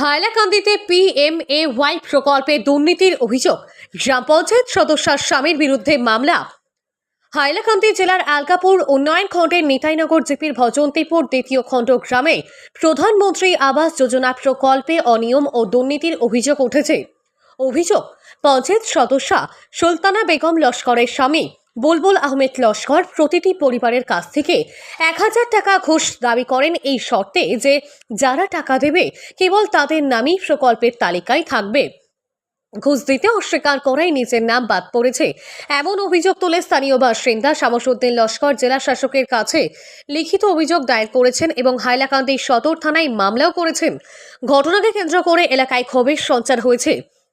হাইলাকান্দিতে পিএমএ Y প্রকল্পে দুর্নীতির অভিযোগ। গ্রাম পঞ্চায়েত সদস্যার স্বামীর বিরুদ্ধে মামলা। হাইলাকান্দি জেলার আলকাপুর উন্নয়ন খণ্ডের নিতাইনগর জিপির ভজন্তিপুর দ্বিতীয় খণ্ড গ্রামে প্রধানমন্ত্রী আবাস যোজনা প্রকল্পে অনিয়ম ও দুর্নীতির অভিযোগ উঠেছে। অভিযোগ, পঞ্চায়েত সদস্যা সুলতানা বেগম লস্করের স্বামী বুলবুল আহমেদ লস্কর প্রতিটি পরিবারের কাছ থেকে এক হাজার টাকা ঘুষ দাবি করেন এই শর্তে যে যারা টাকা দেবে কেবল তাদের নামই প্রকল্পের তালিকায় থাকবে। ঘুষ দিতে অস্বীকার করাই নিজের নাম বাদ পড়েছে। এমন অভিযোগ তুলে স্থানীয় বাসিন্দা শামসুদ্দিন লস্কর জেলা শাসকের কাছে লিখিত অভিযোগ দায়ের করেছেন এবং হাইলাকান্দি সদর থানায় মামলাও করেছেন। ঘটনাকে কেন্দ্র করে এলাকায় ক্ষোভের সঞ্চার হয়েছে।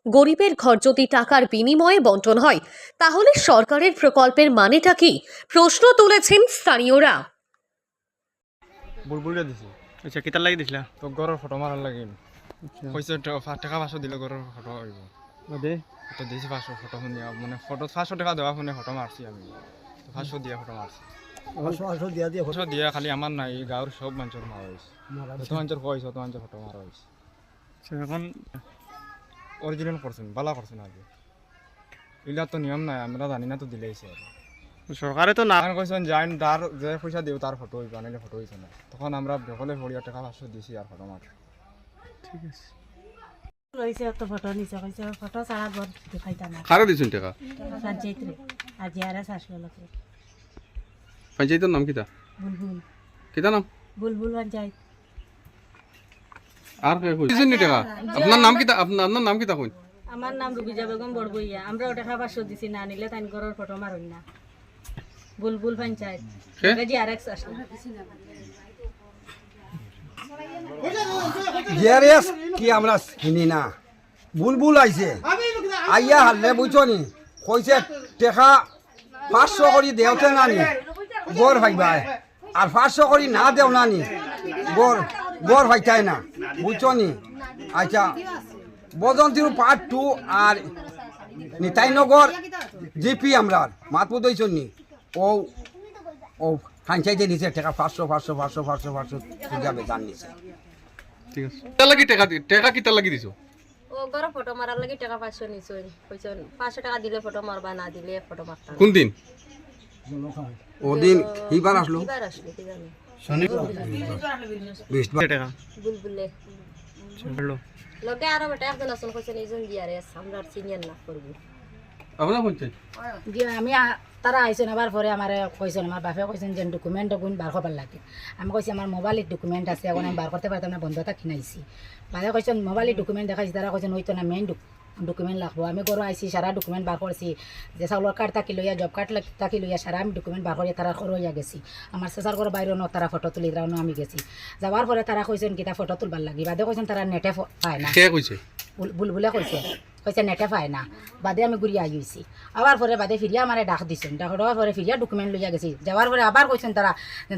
গরিবের ঘর যদি টাকার বিনিময়ে বন্টন হয় তাহলে সরকারের প্রকল্পের মানেটা কি? প্রশ্ন তুলেছেন স্থানীয়রা। বুলবুলিটা দিছি। আচ্ছা কিতার লাগি দিছিলা? তো ঘরের ফটো মারার লাগিল পয়সা টা- টাকা পাঁচশো দিলে ঘরের ফটো হইব পাঁচশো মানে ফটো পাঁচশো টাকা দেওয়া শুনে ফটো মারছি আমি। পাঁচশো দিয়া ফটো মারছি পাঁচশো দিয়া খালি আমার নাই গাঁৱৰ যত তত মানুষের ফটো মারা হয়েছে আচ্ছা, এখন অরিজিনাল করছেন বালা করছেন আগে এগুলা তো নিয়ম নাই আমরা জানি না তো দিলেইছে আর সরকারে তো না কইছেন যাইন তার যে পয়সা দিও তার ফটো হইব আনিলে ফটো হইছে না তখন আমরা বেকলে ভরিয়া টাকা পাঁচশো দিছি আর ফটো মার ঠিক আছে। রয়েছে তো ফটো নিছে কইছে ফটো সারা ঘর দেখাইতা না। কারা দিছেন টাকা? পঞ্চায়েত রে আর জিয়ারা আসলো লোকে পঞ্চায়েতের নাম কিতা? বুলবুল। কিতা নাম? বুলবুল পঞ্চায়েত আর কে টাকা। আপনার নাম কিতা আপনার নাম কই? আমার নাম রুবিজা বেগম বড়বইয়া। আমরা ওটা খাবার দিছি না নিলে তাই ঘরের ফটো মারুন না। বুলবুল পঞ্চায়েত। কে? আসলো। কি আমরা চিনি না? বুলবুল আইছে। আইয়া হারলে বুঝছ নি? কইছে টেকা পাঁচশো করি দেওতে নানি গড় ভাইবাই। আর পাঁচশো করি না দেও নানি গড় গড় ভাইতাই না। বুঝছ নি আচ্ছা বদন্তির পার্ট টু আর নিতাইনগর জিপি আমরা মাতপুত হইছন নি ও ও পঞ্চায়েতে নিচে টাকা পাঁচশো পাঁচশো পাঁচশো পাঁচশো পাঁচশো যাবে দান নিচে ঠিক আছে। কিতা লাগি টাকা দি- টাকা কিতা লাগি দিছো? ও ঘরে ফটো মারার লাগি টাকা পাঁচশো নিছুন কইছন পাঁচশো টাকা দিলে ফটো মারবা না দিলে ফটো মারতাম কোন দিন ওদিন এইবার আসলো। এবার আসলো কি জানি লগে আরও বেটা একজন এইজন দিয়ারে আমরা চিনিয়ান না করব। আপনার পঞ্চায়েত গিয়ে আমি তারা আইসেন আবার পরে আমার কইছেন আমার বাপে কইছেন যে ডকুমেন্ট গুণ বার করবার লাগে। আমি কইছি আমার মোবাইলের ডকুমেন্ট আছে এখন আমি বার করতে পারতাম না বন্ধতা কিনাইছি। বাপে কইছেন মোবাইলের ডকুমেন্ট দেখাইছি তারা কইছেন ওই তো না মেইন ডকুমেন্ট লাগবো। আমি গরু আইছি সারা ডকুমেন্ট বার করছি যে চাউলের কার্ড থাকি লইয়া জব কার্ড থাকি লইয়া সারা আমি ডকুমেন্ট বার করিয়া তারা করইয়া গেছি। আমার চেষ্টার ঘর বাইরে ন তারা ফটো তুলি তারা আমি গেছি। যাওয়ার পরে তারা কইছেন কিতা ফটো তুলবার লাগি। বাদে কইছেন তারা নেটে পায় না। কে কইছে বুল- বুলবুলে কইছে কইছে নেটে পায় না। বাদে আমি ঘুরিয়া আইছি। আবার পরে বাদে ফিরিয়া আমারে ডাক দিছেন ডাক দেওয়ার পরে ফিরিয়া ডকুমেন্ট লইয়া গেছি। যাওয়ার পরে আবার কইছেন তারা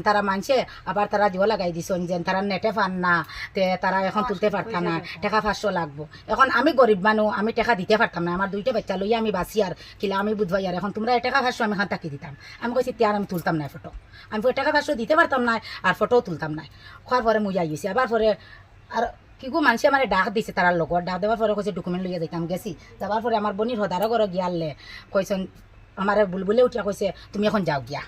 তারা মানছে, আবার তারা জিও লাগাই দিছেন যে তারা নেটে পান না, তে তারা এখন তুলতে পারতাম না, টাকা পাঁচশো লাগবো। এখন আমি গরিব মানুষ আমি টাকা দিতে পারতাম না। আমার দুইটা বাচ্চা লইয়া আমি বাঁচি আর, কিলা আমি বুধবাই আর। এখন তোমরা টাকা পাঁচশো আমি এখন তাকি দিতাম। আমি কইছি, তিয়ার, আমি তুলতাম না ফটো আমি টাকা পাঁচশো দিতে পারতাম না, আর ফটোও তুলতাম না। খোয়ার পরে মুই আইছি। আবার পরে আর কি গো মানুষে আমার ডাক দিছে তার লগত। ডাক দেওয়ার পরে কইছে ডকুমেন্ট লইয়া যাইতাম গেছি। যাবার পরে আমার বনির হদারও ঘর গিয়ালে কইছেন আমার বুলবুলে উঠিয়া কইছে তুমি এখন যাও গিয়া।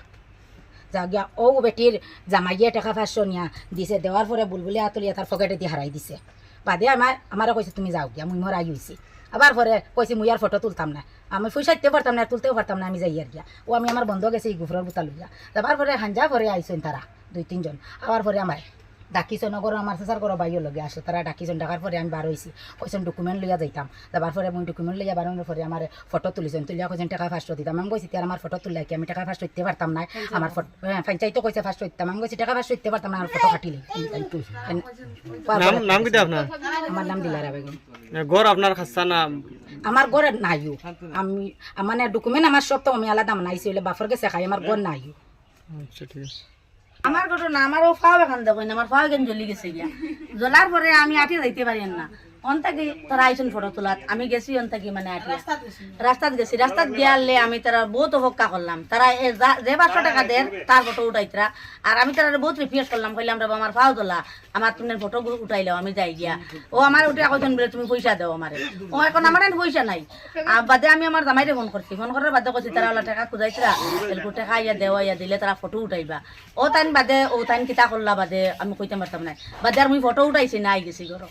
যাও গিয়া। ও বেটির জামাইয়ে টাকা পাঁচশো নিয়া দিছে। দেওয়ার পরে বুলবুলে আতলিয়া তার পকেটে দিয়ে হারাই দিছে। বাদে আমার আমারও কইছে তুমি যাও গিয়া, মুই মরাই হইছি আবার পরে কইছে মুই আর ফটো তুলতাম না। আমি দিতে পারতাম না, তুলতেও পারতাম না, আমি যাই আর গিয়া। ও আমি আমার বন্ধ গেছে, এই গুফরের বুতা লইয়া যাবার পরে হাঞ্জা পরে আইসেন তারা দুই, তিনজন। আবার পরে আমার ডাকিছন নগর আমার চেষ্টার করো বাইও লগে আসলো তারা ডাকিছন ডাকার পরে আমি বার হয়েছি কইছেন ডকুমেন্ট লইয়া যাইতাম। যাবার পরে মই ডকুমেন্ট লইয়া বারানোর পরে আমার ফটো তুলিছেন তুলিয়া কইছেন টাকা ফার্স্ট দিতাম। আমি কইছি তার আমার ফটো তুললাই কি আমি টাকা ফার্স্ট দিতে পারতাম না আমার ফটো হ্যাঁ পঞ্চায়েত কইছে ফার্স্ট দিতাম। আমি কইছি টাকা ফার্স্ট দিতে পারতাম না আমার ফটো কাটিলি। নাম নাম কিতা আপনার আমার নাম দিলারা বেগম গড় আপনার খাস্তা না? আমার ঘরে নাইও। আমি মানে ডকুমেন্ট আমার সব তো আমি আলাদা বানাইছি হইলে বাফর গেছে খাই আমার ঘর নাইও। আচ্ছা ঠিক আছে। আমার ঘটনা, আমারও ফাও এখান দেখেন আমার ফাও এখান জ্বলি গেছে গিয়া। জ্বলার পরে আমি আটি যাইতে পারি না। অন্তাকি তারা আইসুন ফটো তোলাত। আমি গেছি অন্তাকি মানে রাস্তাত গেছি। রাস্তাত গিয়ালে আমি তারা বহুত অপেক্ষা করলাম তারা যে পাঁচশো টাকা দেন তার ফটো উঠাইতরা আর আমি তারা বহুত রিফিয়াস করলাম কইলাম রে আমার ফাও তোলা। আমার তুমি ফটো উঠাইলাও আমি যাই গিয়া। ও আমার উঠে কইছেন বলে তুমি পয়সা দাও আমারে ও এখন আমার পয়সা নাই। আর বাদে আমি আমার জামাইরে ফোন করছি ফোন করার বাদে কইছি তারা ওলা টাকা এরকম টাকা ইয়া দেওয়া ইয়া দিলে তারা ফটো উঠাইবা। ও তাইন বাদে ও তাইন কিতা করলা বাদে। আমি কইতে পারতাম না বাদে আর মুই ফটো উঠাইছি না আই গেছি ঘর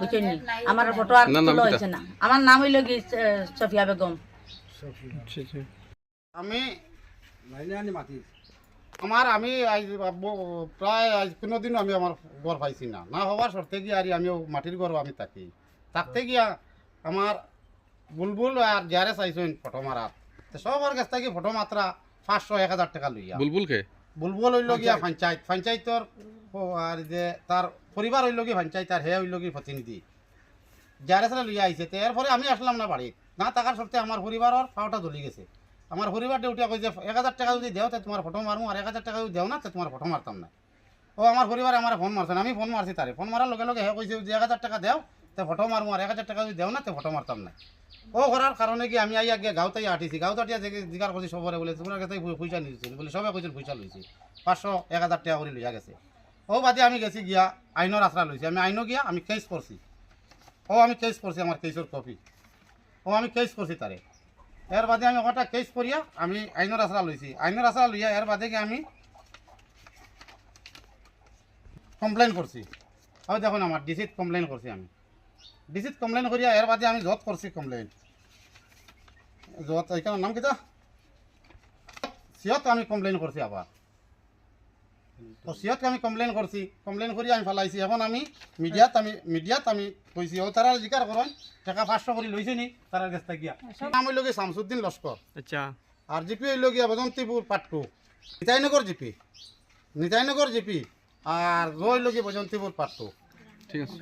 বুঝছেন আমার ফটো আর তোলা হয়েছে না। আমার নাম হইল কি সফিয়া বেগম। আমি আমার আমি প্রায় আজ কোনো দিনও আমি আমার ঘর পাইছি না। না হওয়ার শর্তে গিয়ে আর আমিও মাটির ঘর আমি থাকি। থাকতে গিয়া আমার বুলবুল আর যারে চাইছেন ফটো মারাত তো সবার কাছ থেকে ফটো মাত্রা পাঁচশো এক হাজার টাকা লইয়া। বুলবুল কে বুলবুল হইল গিয়া পঞ্চায়েত। পঞ্চায়েতর আর যে তার পরিবার হইল গিয়ে পঞ্চায়েত আর হে হইল গিয়ে প্রতিনিধি। যারে সারা লইয়া আইছে, তো এরপরে আমি আসলাম না বাড়িত না থাকার সত্ত্বে আমার পরিবারের পাওটা জ্বলি গেছে। আমার পরিবার দেউটিয়া কইছে, এক হাজার টাকা যদি দেও, তা তোমার ফটো মারমু, আর এক হাজার টাকা যদি দেও না, তা তোমার ফটো মারতাম না। ও আমার পরিবার আমার ফোন মারছে আমি ফোন মারছি তারে। ফোন মারার লগে লগে হে কইছে যে এক হাজার টাকা দেও, তে ফটো মারমু, আর এক হাজার টাকা যদি দেও না, তে ফটো মারতাম না। ও করার কারণে কি আমি আইয়া গিয়ে গাঁওতে আটিছি গাঁওতে আটিয়া যে জিগার করছি সবরে বলে, তোমার কাছে পয়সা নিয়েছিল বলে সবাই কইছিল পয়সা লইছি। পাঁচশো, এক হাজার টাকা করে লইয়া গেছে। ও বাদে আমি গেছি গিয়া আইনের আশ্রা লইছি আমি আইনও গিয়া, আমি কেস করছি ও আমি কেস করছি আমার কেসের কপি ও আমি কেস করছি তারে এর বাদে আমি ওটা কেস করিয়া আমি আইনের আশ্রা লইছি আইনের আশ্রা লইয়া এর বাদে গিয়ে আমি কমপ্লেন করছি ওই দেখুন আমার ডিসিত কমপ্লেন করছি আমি। ডিসিত কমপ্লেন করিয়া এর বাদে আমি যত করছি কমপ্লেন যত এখানে নাম কিতা সিয়ত আমি কমপ্লেন করছি আবার তো সিয়ত আমি কমপ্লেন করছি কমপ্লেন করি আমি ফালাইছি। এখন আমি মিডিয়াত আমি মিডিয়াত আমি কইছি ও তারা জিকার করেন টাকা পাঁচশো করে লইছে নি? তারার কাছ থেকে গিয়া। নাম হইল গিয়ে শামসুদ্দিন লস্কর আচ্ছা। আর জিপি হইল গিয়া বজন্তীপুর পাটকু। নিতাইনগর জিপি নিতাইনগর জিপি আর রইল গিয়ে বজন্তীপুর পাটকু। ঠিক আছে।